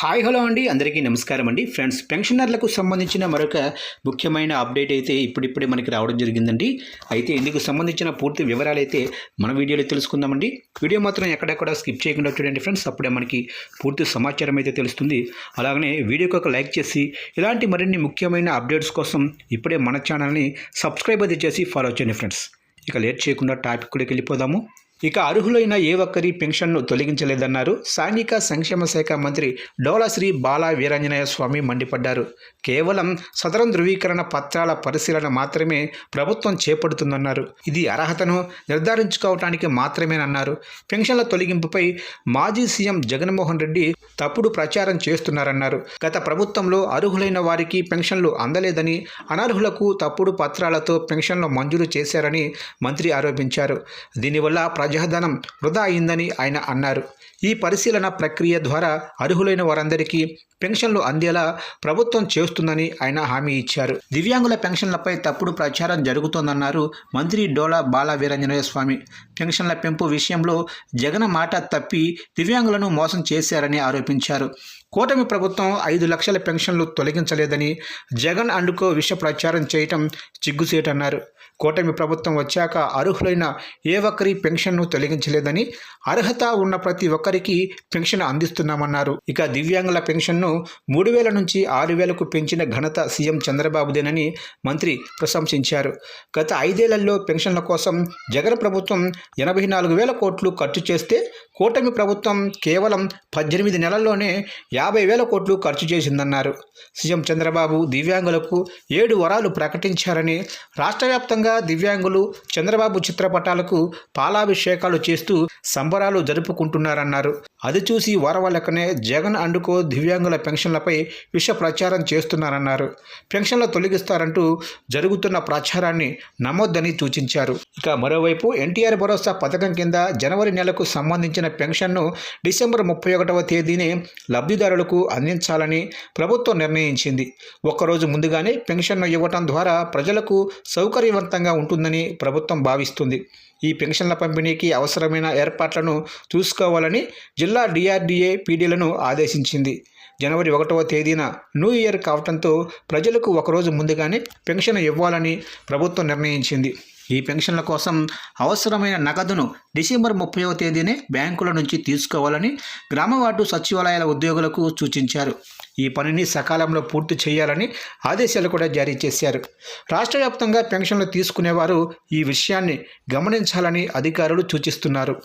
Hi hello అండి. అందరికీ నమస్కారం అండి. ఫ్రెండ్స్ పెన్షనర్లకు సంబంధించిన మరొక ముఖ్యమైన అప్డేట్ అయితే ఇప్పుడిప్పుడే మనకి రావడం జరిగిందండి. అయితే ఇందుకు సంబంధించిన పూర్తి వివరాలు అయితే మన వీడియోలో తెలుసుకుందామండి. వీడియో మాత్రం ఎక్కడెక్కడ స్కిప్ చేయకుండా చూడండి ఫ్రెండ్స్. అప్పుడే మనకి పూర్తి సమాచారం అయితే తెలుస్తుంది. అలాగనే వీడియోకి ఒక లైక్ చేసి ఇలాంటి మరిన్ని ముఖ్యమైన అప్డేట్స్ కోసం ఇప్పుడే మన ఛానల్ని సబ్స్క్రైబ్ అయితే చేసి ఫాలో చేయండి ఫ్రెండ్స్. ఇక లేట్ చేయకుండా టాపిక్ కూడా వెళ్ళిపోదాము. ఇక అర్హులైన ఏ ఒక్కరి పెన్షన్ను తొలగించలేదన్నారు. సాంఘిక సంక్షేమ శాఖ మంత్రి డోలశ్రీ బాలా వీరాంజనేయ స్వామి మండిపడ్డారు. కేవలం సదరం ధృవీకరణ పత్రాల పరిశీలన మాత్రమే ప్రభుత్వం చేపడుతుందన్నారు. ఇది అర్హతను నిర్ధారించుకోవటానికి మాత్రమేనన్నారు. పెన్షన్ల తొలగింపుపై మాజీ సీఎం జగన్మోహన్ రెడ్డి తప్పుడు ప్రచారం చేస్తున్నారన్నారు. గత ప్రభుత్వంలో అర్హులైన వారికి పెన్షన్లు అందలేదని అనర్హులకు తప్పుడు పత్రాలతో పెన్షన్లు మంజూరు చేశారని మంత్రి ఆరోపించారు. దీనివల్ల ప్రజాధనం వృధా అయిందని ఆయన అన్నారు. ఈ పరిశీలన ప్రక్రియ ద్వారా అర్హులైన వారందరికీ పెన్షన్లు అందేలా ప్రభుత్వం చేస్తుందని ఆయన హామీ ఇచ్చారు. దివ్యాంగుల పెన్షన్లపై తప్పుడు ప్రచారం జరుగుతోందన్నారు మంత్రి డోలా బాల వీరంజనేయ స్వామి. పెన్షన్ల పెంపు విషయంలో జగన్ మాట తప్పి దివ్యాంగులను మోసం చేశారని ఆరోపించారు. కూటమి ప్రభుత్వం ఐదు లక్షల పెన్షన్లు తొలగించలేదని జగన్ అండుకో విష ప్రచారం చేయటం చిగ్గుసేటన్నారు. కూటమి ప్రభుత్వం వచ్చాక అర్హులైన ఏ ఒక్కరి పెన్షన్ను తొలగించలేదని అర్హత ఉన్న ప్రతి ఒక్కరికి పెన్షన్ అందిస్తున్నామన్నారు. ఇక దివ్యాంగుల పెన్షన్ను మూడు వేల నుంచి ఆరు వేలకు పెంచిన ఘనత సీఎం చంద్రబాబుదేనని మంత్రి ప్రశంసించారు. గత ఐదేళ్ళలో పెన్షన్ల కోసం జగన్ ప్రభుత్వం ఎనభై నాలుగు వేల కోట్లు ఖర్చు చేస్తే కూటమి ప్రభుత్వం కేవలం పద్దెనిమిది నెలల్లోనే యాభై వేల కోట్లు ఖర్చు చేసిందన్నారు. సీఎం చంద్రబాబు దివ్యాంగులకు ఏడు వరాలు ప్రకటించారని రాష్ట్ర వ్యాప్తంగా దివ్యాంగులు చంద్రబాబు చిత్రపటాలకు పాలాభిషేకాలు చేస్తూ సంబరాలు జరుపుకుంటున్నారన్నారు. అది చూసి వరవలకనే జగన్ అండుకో దివ్యాంగుల పెన్షన్లపై విష ప్రచారం చేస్తున్నారన్నారు. పెన్షన్లు తొలగిస్తారంటూ జరుగుతున్న ప్రచారాన్ని నమ్మొద్దని సూచించారు. ఇక మరోవైపు ఎన్టీఆర్ భరోసా పథకం కింద జనవరి నెలకు సంబంధించిన పెన్షన్ను డిసెంబర్ ముప్పై ఒకటవ తేదీనే లబ్ధిదారులకు అందించాలని ప్రభుత్వం నిర్ణయించింది. ఒక్కరోజు ముందుగానే పెన్షన్ను ఇవ్వటం ద్వారా ప్రజలకు సౌకర్యవంతంగా ఉంటుందని ప్రభుత్వం భావిస్తుంది. ఈ పెన్షన్ల పంపిణీకి అవసరమైన ఏర్పాట్లను చూసుకోవాలని జిల్లా డిఆర్డీఏ పీడీలను ఆదేశించింది. జనవరి ఒకటవ తేదీన న్యూ ఇయర్ కావడంతో ప్రజలకు ఒకరోజు ముందుగానే పెన్షన్ ఇవ్వాలని ప్రభుత్వం నిర్ణయించింది. ఈ పెన్షన్ల కోసం అవసరమైన నగదును డిసెంబర్ ముప్పైవ తేదీనే బ్యాంకుల నుంచి తీసుకోవాలని గ్రామవార్డు సచివాలయాల ఉద్యోగులకు సూచించారు. ఈ పనిని సకాలంలో పూర్తి చేయాలని ఆదేశాలు కూడా జారీ చేశారు. రాష్ట్ర వ్యాప్తంగా పెన్షన్లు తీసుకునేవారు ఈ విషయాన్ని గమనించాలని అధికారులు సూచిస్తున్నారు.